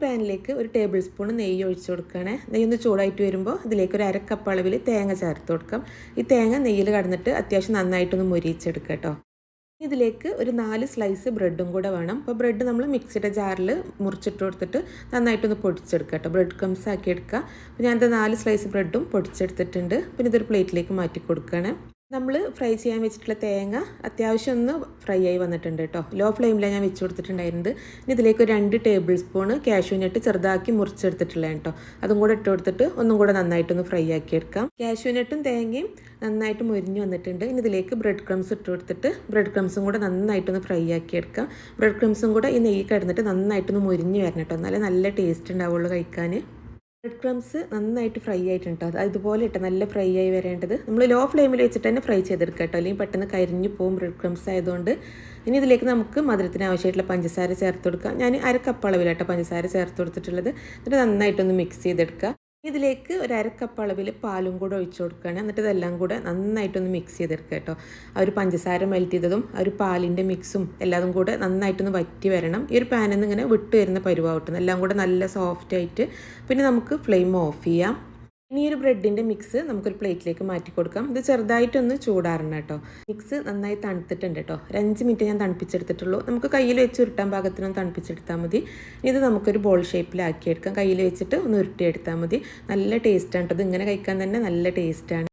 പാനിലേക്ക് ഒരു table spoon നെയ്യ് ഒഴിച്ചു കൊടുക്കണേ നെയ്യ് ഒന്ന് ചൂടായിട്ട് വരുമ്പോൾ അതിലേക്ക് ഒരു അരക്കപ്പ് അളവിൽ തേങ്ങ ചേർത്ത് കൊടുക്കാം. ഈ തേങ്ങ നെയ്യിൽ കടന്നിട്ട് അത്യാവശ്യം നന്നായിട്ടൊന്ന് മുരിയിച്ചെടുക്കുക കേട്ടോ. ഇതിലേക്ക് ഒരു നാല് സ്ലൈസ് ബ്രെഡും കൂടെ വേണം. അപ്പോൾ ബ്രെഡ് നമ്മൾ മിക്സിയുടെ ജാറിൽ മുറിച്ചിട്ട് കൊടുത്തിട്ട് നന്നായിട്ടൊന്ന് പൊടിച്ചെടുക്കുക കേട്ടോ. ബ്രെഡ് ക്രംസ് ആക്കി എടുക്കുക. അപ്പോൾ ഞാനത് നാല് സ്ലൈസ് ബ്രെഡും പൊടിച്ചെടുത്തിട്ടുണ്ട്. പിന്നെ ഇതൊരു പ്ലേറ്റിലേക്ക് മാറ്റി കൊടുക്കുകയാണ്. നമ്മൾ ഫ്രൈ ചെയ്യാൻ വെച്ചിട്ടുള്ള തേങ്ങ അത്യാവശ്യം ഒന്ന് ഫ്രൈ ആയി വന്നിട്ടുണ്ട് കേട്ടോ. ലോ ഫ്ലെയിമിലാണ് ഞാൻ വെച്ച് കൊടുത്തിട്ടുണ്ടായിരുന്നത്. ഇനി ഇതിലേക്ക് ഒരു രണ്ട് ടേബിൾ സ്പൂണ് കാഷ്യൂ നട്ട് ചെറുതാക്കി മുറിച്ചെടുത്തിട്ടുള്ളത് കേട്ടോ. അതും കൂടെ ഇട്ട് കൊടുത്തിട്ട് ഒന്നും കൂടെ നന്നായിട്ടൊന്ന് ഫ്രൈ ആക്കി എടുക്കാം. കാഷ്യൂ നട്ടും തേങ്ങയും നന്നായിട്ട് മുരിഞ്ഞ് വന്നിട്ടുണ്ട്. ഇനി ഇതിലേക്ക് ബ്രെഡ് ക്രംസ് ഇട്ട് കൊടുത്തിട്ട് ബ്രെഡ് ക്രംസും കൂടെ നന്നായിട്ടൊന്ന് ഫ്രൈ ആക്കി എടുക്കാം. ബ്രെഡ് ക്രംസും കൂടെ ഈ നെയ്യ് കിടന്നിട്ട് നന്നായിട്ടൊന്ന് മുരിഞ്ഞ് വരണം കേട്ടോ. എന്നാലേ നല്ല ടേസ്റ്റ് ഉണ്ടാവുള്ളൂ കഴിക്കാൻ. ബ്രെഡ് ക്രംസ് നന്നായിട്ട് ഫ്രൈ ആയിട്ടുണ്ട്. അത് ഇതുപോലെ ഇട്ട് നല്ല ഫ്രൈ ആയി വരേണ്ടത് നമ്മൾ ലോ ഫ്ലെയിമിൽ വെച്ചിട്ട് തന്നെ ഫ്രൈ ചെയ്തെടുക്കുക കേട്ടോ. അല്ലെങ്കിൽ പെട്ടെന്ന് കരിഞ്ഞു പോകും ബ്രെഡ് ക്രംസ് ആയതുകൊണ്ട്. ഇനി ഇതിലേക്ക് നമുക്ക് മധുരത്തിന് ആവശ്യമായിട്ടുള്ള പഞ്ചസാര ചേർത്ത് കൊടുക്കാം. ഞാൻ അര കപ്പ് അളവിലാട്ടോ പഞ്ചസാര ചേർത്ത് കൊടുത്തിട്ടുള്ളത്. എന്നിട്ട് നന്നായിട്ടൊന്ന് മിക്സ് ചെയ്തെടുക്കുക. ഇതിലേക്ക് ഒരു അര കപ്പ് അളവിൽ പാലും കൂടെ ഒഴിച്ചു കൊടുക്കുകയാണ്. എന്നിട്ട് ഇതെല്ലാം കൂടെ നന്നായിട്ടൊന്ന് മിക്സ് ചെയ്തെടുക്കുക കേട്ടോ. ആ ഒരു പഞ്ചസാര മെൽറ്റ് ചെയ്തതും ആ ഒരു പാലിന്റെ മിക്സും എല്ലാതും കൂടെ നന്നായിട്ടൊന്ന് വറ്റി വരണം. ഈ ഒരു പാനിൽ നിന്ന് ഇങ്ങനെ വിട്ട് വരുന്ന പരുവാവട്ടുന്നു എല്ലാം കൂടെ നല്ല സോഫ്റ്റ് ആയിട്ട്. പിന്നെ നമുക്ക് ഫ്ലെയിം ഓഫ് ചെയ്യാം. ഇനി ഒരു ബ്രെഡിന്റെ മിക്സ് നമുക്കൊരു പ്ലേറ്റിലേക്ക് മാറ്റി കൊടുക്കാം. ഇത് ചെറുതായിട്ടൊന്ന് ചൂടാറണം കേട്ടോ. മിക്സ് നന്നായി തണുത്തിട്ടുണ്ട് കേട്ടോ. ഒരു അഞ്ച് മിനിറ്റ് ഞാൻ തണുപ്പിച്ചെടുത്തിട്ടുള്ളൂ. നമുക്ക് കയ്യിൽ വെച്ച് ഉരുട്ടാൻ പാകത്തിനൊന്ന് തണുപ്പിച്ചെടുത്താൽ മതി. ഇത് നമുക്കൊരു ബോൾ ഷേപ്പിലാക്കി എടുക്കാം. കയ്യിൽ വെച്ചിട്ട് ഒന്ന് ഉരുട്ടിയെടുത്താൽ മതി. നല്ല ടേസ്റ്റാണ് കേട്ടോ. ഇത് ഇങ്ങനെ കഴിക്കാൻ തന്നെ നല്ല ടേസ്റ്റാണ്